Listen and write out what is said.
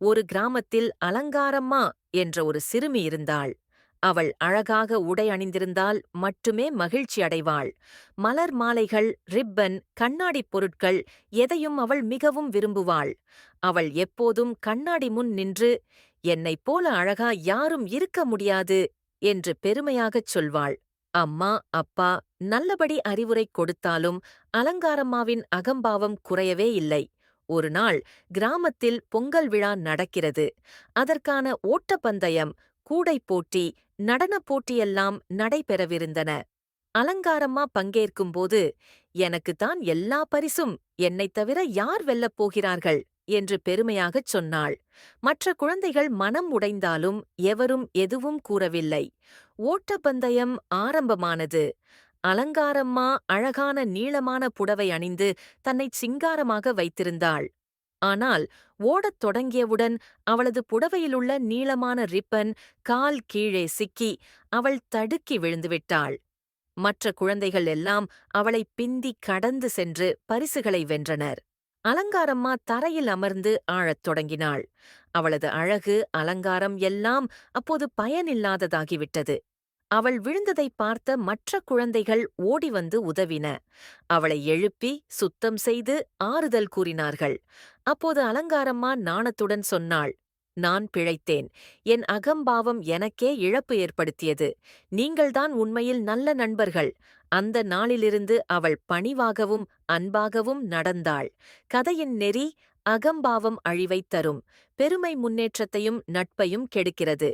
ஒரு கிராமத்தில் அலங்காரம்மா என்ற ஒரு சிறுமி இருந்தாள். அவள் அழகாக உடை அணிந்திருந்தால் மட்டுமே மகிழ்ச்சி அடைவாள். மலர் மாலைகள் ரிப்பன் கண்ணாடிப் பொருட்கள் எதையும் அவள் மிகவும் விரும்புவாள். அவள் எப்போதும் கண்ணாடி முன் நின்று என்னைப் போல அழகா யாரும் இருக்க முடியாது என்று பெருமையாகச் சொல்வாள். அம்மா அப்பா நல்லபடி அறிவுரை கொடுத்தாலும் அலங்காரம்மாவின் அகம்பாவம் குறையவே இல்லை. ஒரு நாள் கிராமத்தில் பொங்கல் விழா நடக்கிறது. அதற்கான ஓட்டப்பந்தயம் கூடைப் போட்டி நடனப் போட்டியெல்லாம் நடைபெறவிருந்தன. அலங்காரம்மா பங்கேற்கும்போது எனக்குத்தான் எல்லா பரிசும் என்னைத் தவிர யார் வெல்லப் போகிறார்கள்? என்று பெருமையாகச் சொன்னாள். மற்ற குழந்தைகள் மனம் உடைந்தாலும் எவரும் எதுவும் கூறவில்லை. ஓட்டப்பந்தயம் ஆரம்பமானது. அலங்காரம்மா அழகான நீளமான புடவை அணிந்து தன்னைச் சிங்காரமாக வைத்திருந்தாள். ஆனால் ஓடத் தொடங்கியவுடன் அவளது புடவையிலுள்ள நீளமான ரிப்பன் கால் கீழே சிக்கி அவள் தடுக்கி விழுந்துவிட்டாள். மற்ற குழந்தைகள் எல்லாம் அவளை பிந்தி கடந்து சென்று பரிசுகளை வென்றனர். அலங்காரம்மா தரையில் அமர்ந்து ஆழத் தொடங்கினாள். அவளது அழகு அலங்காரம் எல்லாம் அப்போது பயனில்லாததாகிவிட்டது. அவள் விழுந்ததைப் பார்த்த மற்ற குழந்தைகள் ஓடி வந்து உதவின. அவளை எழுப்பி சுத்தம் செய்து ஆறுதல் கூறினார்கள். அப்போது அலங்காரம்மா நாணத்துடன் சொன்னாள் நான் பிழைத்தேன். என் அகம்பாவம் எனக்கே இழப்பு ஏற்படுத்தியது. நீங்கள்தான் உண்மையில் நல்ல நண்பர்கள். அந்த நாளிலிருந்து அவள் பணிவாகவும் அன்பாகவும் நடந்தாள். கதையின் நெறி அகம்பாவம் அழிவைத் தரும். பெருமை முன்னேற்றத்தையும் நட்பையும் கெடுக்கிறது.